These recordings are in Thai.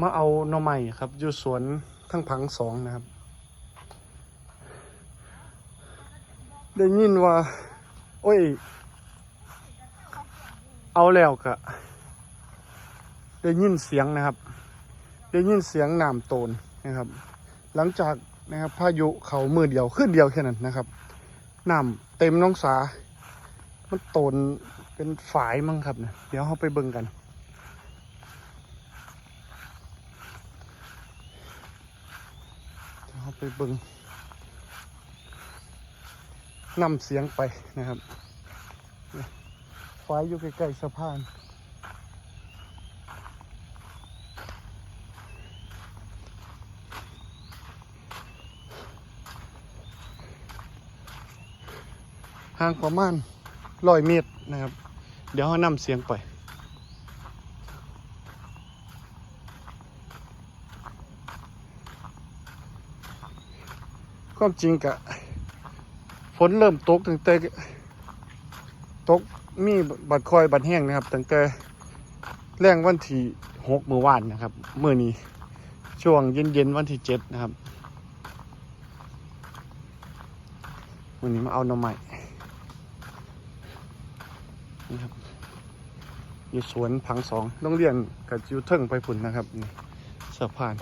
มาเอาหน่อไม้ครับอยู่สวนทั้งพังสองนะครับ ได้ยินว่า โอ้ย เอาแล้วกะได้ยินเสียงนะครับ ได้ยินเสียงน้ำโตนนะครับ หลังจากนะครับพายุเขามือเดียวขึ้นเดียวแค่นั้นนะครับน้ำเต็มน้องสา มันโตนเป็นฝายมั้งครับนะเดี๋ยวเราไปเบิ่งกัน เดี๋ยวเราไปเบิงนำเสียงไปนะครับเนี่ยฝายอยู่ใกล้ๆสะพานห่างประมาณร้อยเมตรนะครับ เดี๋ยวเขานำเสียงไป ความจริงกะฝนเริ่มตกตั้งแต่ตกมีบัดคอยบัดแห้งนะครับตั้งแต่แรงวันที่หกเมื่อวานนะครับเมื่อนี้ช่วงเย็นๆวันที่เจ็ดนะครับวันนี้มาเอาหน่อไม้นี่ครับอยู่สวนพังสองโรงเรียนกับจิวเทิงไปพุ่นนะครับนี่สะพาน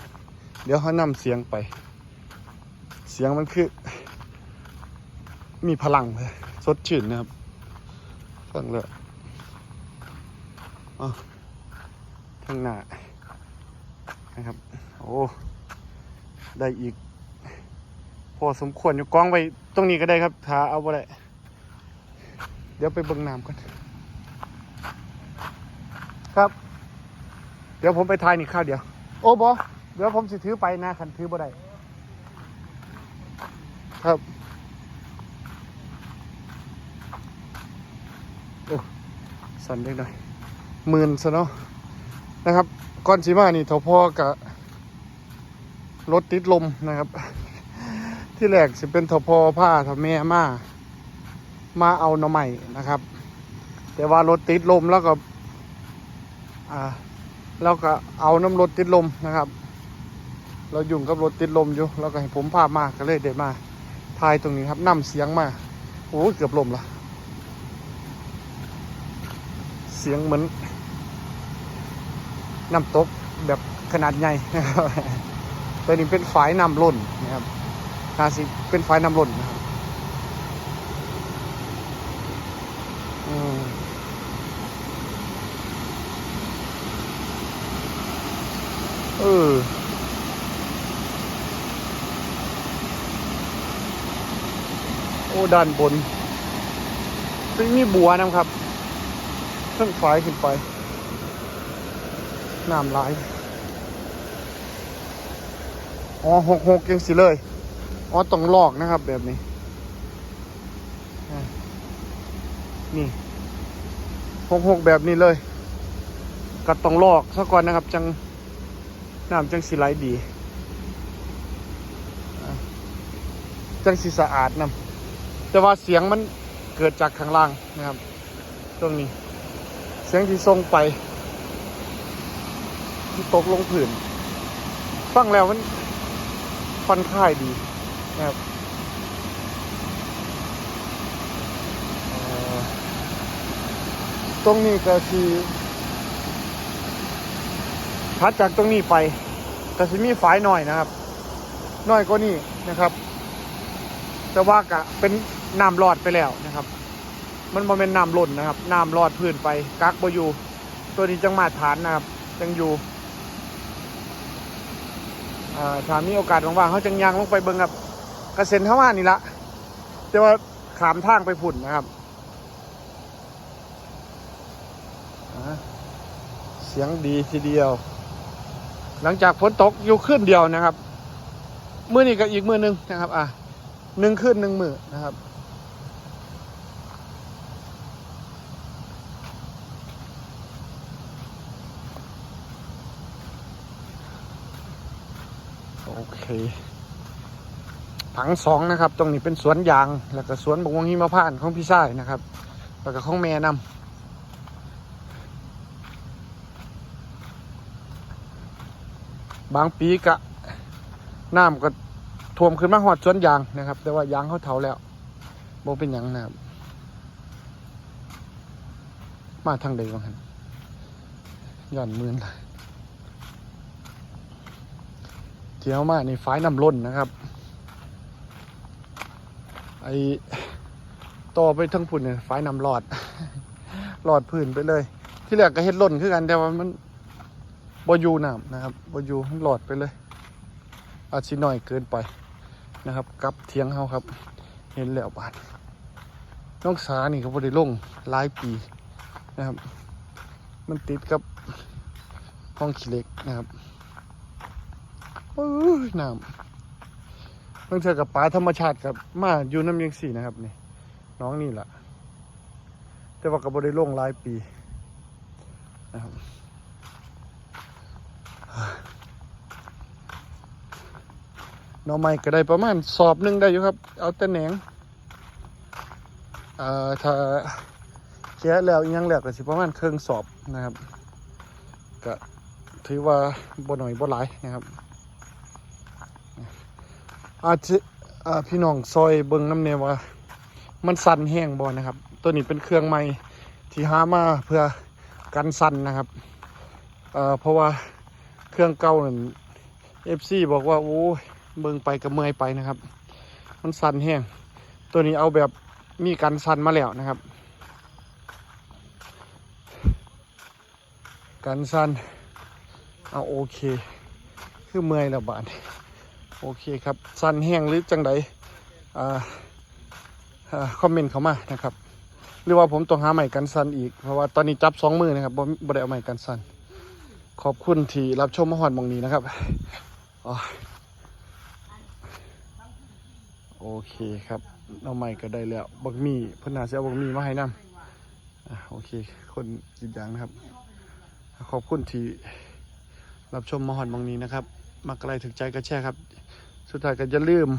เดี๋ยวเขานำเสียงไป เสียงมันคือ มีพลังเลยสดชื่นนะครับ ฟังเลยอ๋อทางหน้านะครับ โอ้ ได้อีก พอสมควรอยู่กองไว้ตรงนี้ก็ได้ครับถ้าเอาไปได้เดี๋ยวไปเบิ่งน้ำก่อนครับ เดี๋ยวผมไปทายนี่ข้าวเดียว โอ้บอเดี๋ยวผมสิถือไปนะคันถือบ่ได้ ครับโอ้สั่นเล็กน่อยหมื่นซะเนาะนะครับก้อนสีมานี่เท่าพ่อกับรถติดลมนะครับ ที่แรกสิเป็นเท่าพ่อผ้าเท่าแม่มามาเอาหน่อใหม่นะครับ แต่ว่ารถติดลมแล้วก็อ่าแล้วก็เอาน้ำรถติดลมนะครับ เรายุ่งกับรถติดลมอยู่แล้วก็ให้ผมพามาก็เลยได้มา ทายตรงนี้ครับนำเสียงมา โอ้เกือบลมละเสียงเหมือนน้ำตกแบบขนาดใหญ่ตัวนี้เป็นฝายน้ำล้นนะครับนาสิเป็นฝายน้ำล้นนะครับอืมเออ โอ้ ด้านบนไม่มีบัวนะครับเครื่องไฟขึ้นไปน้ำไหลายอ๋อหกหกยังสิเลย อ๋อต้องลอกนะครับแบบนี้ นี่หกหกแบบนี้เลยก็ต้องลอกซะก่อนนะครับ จังน้ำจังสีไหลดี จังสีสะอาดนะ แต่ว่าเสียงมันเกิดจากข้างล่างนะครับ ตรงนี้ เสียงที่ส่งไป ที่ตกลงผืนฟังแล้วมันค่อนข้ายดีนะครับตรงนี้ก็คือถัดจากตรงนี้ไปก็จะมีฝายหน่อยนะครับ น้อยกว่านี้นะครับ แต่ว่ากะเป็น น้ำรอดไปแล้วนะครับ มันบ่เป็นน้ำล้นนะครับน้ำรอดพื้นไปกักบอยู่ ตัวนี้จังมาฐานนะครับจังอยู่ถ้ามีโอกาสว่างๆเขาจังยางลงไปเบิ่งครับกระเซ็นเข้ามานี่ละแต่ว่าขามทางไปฝุ่นนะครับเสียงดีทีเดียว หลังจากฝนตกอยู่ขึ้นเดียวนะครับ มือนี้ก็อีกมือหนึ่งนะครับ อะหนึ่งขึ้นหนึ่งมือนะครับ เค ผังสองนะครับ ตรงนี้เป็นสวนยาง แล้วก็สวนบกวงหิมพานต์ของพี่ชายนะครับ แล้วก็ของแม่นำบางปีกะน้ำก็ท่วมขึ้นมาหอดสวนยางนะครับ แต่ว่ายางเขาเถาแล้วบ่เป็นยังนะครับ มาทางใดบ้างครับย่อนมือนเลย เที่ยวมาในฝ้ายน้ำล้นนะครับ ไอต่อไปทั้งพุ่นเนี่ยฝ้ายน้ำหลอดหลอดพื้นไปเลย ที่แรกก็เฮ็ดล้นคือกันแต่ว่ามันบอยู่น้ำนะครับบอยู่หลอดไปเลย อาจสิน้อยเกินไปนะครับกับเทียงเฮาครับ เห็นแล้วบาดน้องสานี่ก็บ่ได้ลงหลายปีนะครับ มันติดกับห้องขี้เล็กนะครับ โอ้ยน้ำต้องเจอกับปลาธรรมชาติครับมาอยู่น้ำยังสี่นะครับนี่น้องนี่แหละแต่ว่าก็บ่ได้ลงหลายปีนะครับหน่อไม้ก็ได้ประมาณสอบหนึ่งได้อยู่ครับ เอาแต่แหนงเอ่อถ้าแกะแล้วยังแล้วก็สิประมาณเครึ่องสอบนะครับก็ถือว่าบ่หน่อยบ่หลายนะครับ อาจจะพี่น้องซอยเบิงน้ำเนว่า มันสั่นแห้งบ่นะครับ ตัวนี้เป็นเครื่องใหม่ที่หามาเพื่อกันสั่นนะครับเเพราะว่าเครื่องเก่านั่น FC บอกว่าโอ้เบิงไปกับเมื่อยไปนะครับ มันสั่นแห้งตัวนี้เอาแบบมีกันสั่นมาแล้วนะครับ กันสั่นเอาโอเค คือเมื่อยแล้วบาด โอเคครับสั่นแห้งหรือจังใดอ่าคอมเมนต์เข้ามานะครับ หรือว่าผมต้องหาใหม่กันสั่นอีก เพราะว่าตอนนี้จับสองมือนะครับบ่บได้เอาใหม่กันสั่นขอบคุณที่รับชมมหอดหมองนี้นะครับโอเคครับเอาใหม่ก็ได้แล้วบักมี่พนาเสียบักมี่มาให้นำอะโอเค คนกรีดยางนะครับ ขอบคุณที่รับชมมหอนบางนี้นะครับ มากไกลถึงใจก็แช่ครับ สุดท้ายก็อย่าลืม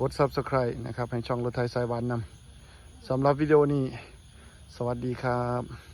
กด subscribe นะครับ ให้ช่องรถไทยสายวานนำสำหรับวิดีโอนี้ สวัสดีครับ